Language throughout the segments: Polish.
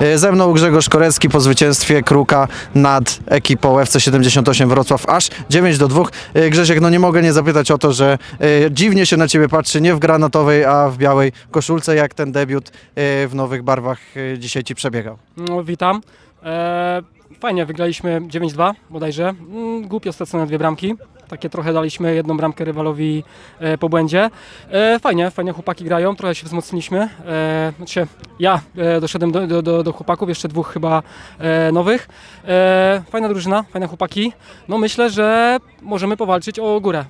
E, Ze mną Grzegorz Korecki po zwycięstwie Kruka nad ekipą FC78 Wrocław aż 9 do 2. E, Grzesiek, no nie mogę nie zapytać o to, że e, dziwnie się na Ciebie patrzy, nie w granatowej, a w białej koszulce, jak ten debiut w nowych barwach dzisiaj Ci przebiegał. No, witam. E, fajnie, wygraliśmy 9-2 bodajże. Mm, Głupio stracone dwie bramki. Takie trochę daliśmy jedną bramkę rywalowi e, po błędzie. E, fajnie, fajnie chłopaki grają, trochę się wzmocniliśmy. E, znaczy, ja e, doszedłem do, do, do, do chłopaków, jeszcze dwóch chyba e, nowych. E, fajna drużyna, fajne chłopaki. No myślę, że możemy powalczyć o górę.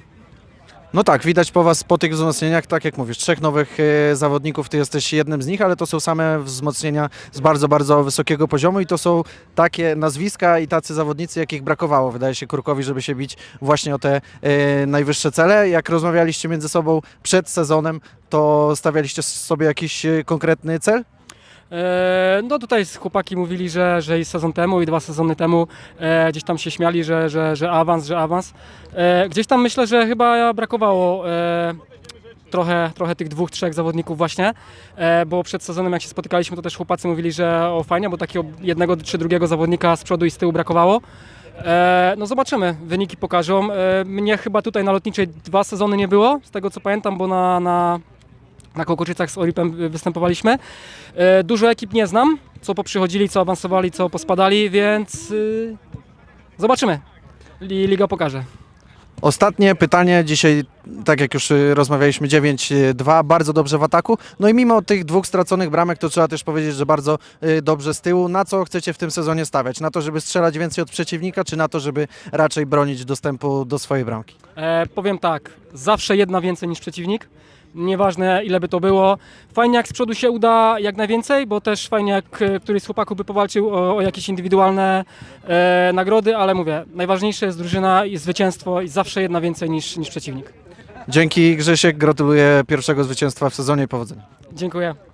No tak, widać po Was po tych wzmocnieniach, tak jak mówisz, trzech nowych e, zawodników, Ty jesteś jednym z nich, ale to są same wzmocnienia z bardzo, bardzo wysokiego poziomu i to są takie nazwiska i tacy zawodnicy, jakich brakowało, wydaje się, Krukowi, żeby się bić właśnie o te e, najwyższe cele. Jak rozmawialiście między sobą przed sezonem, to stawialiście sobie jakiś e, konkretny cel? E, No tutaj chłopaki mówili, że, że i sezon temu i dwa sezony temu e, gdzieś tam się śmiali, że, że, że awans, że awans. E, gdzieś tam myślę, że chyba brakowało trochę, trochę tych dwóch, trzech zawodników właśnie, e, bo przed sezonem jak się spotykaliśmy to też chłopacy mówili, że o fajnie, bo takiego jednego czy drugiego zawodnika z przodu i z tyłu brakowało. E, no zobaczymy, wyniki pokażą. E, mnie chyba tutaj na Lotniczej dwa sezony nie było, z tego co pamiętam, bo na, na, na Kokoczycach z Oripem występowaliśmy. E, Dużo ekip nie znam, co poprzychodzili, co awansowali, co pospadali, więc y, zobaczymy. Li- Liga pokaże. Ostatnie pytanie, dzisiaj, tak jak już y, rozmawialiśmy, 9-2, bardzo dobrze w ataku. No i mimo tych dwóch straconych bramek, to trzeba też powiedzieć, że bardzo y, dobrze z tyłu. Na co chcecie w tym sezonie stawiać? Na to, żeby strzelać więcej od przeciwnika, czy na to, żeby raczej bronić dostępu do swojej bramki? E, powiem tak, zawsze jedna więcej niż przeciwnik. Nieważne ile by to było. Fajnie jak z przodu się uda jak najwięcej, bo też fajnie jak e, któryś z chłopaków by powalczył o, o jakieś indywidualne e, nagrody, ale mówię, najważniejsze jest drużyna i zwycięstwo i zawsze jedna więcej niż, niż przeciwnik. Dzięki Grzesiek, gratuluję pierwszego zwycięstwa w sezonie i powodzenia. Dziękuję.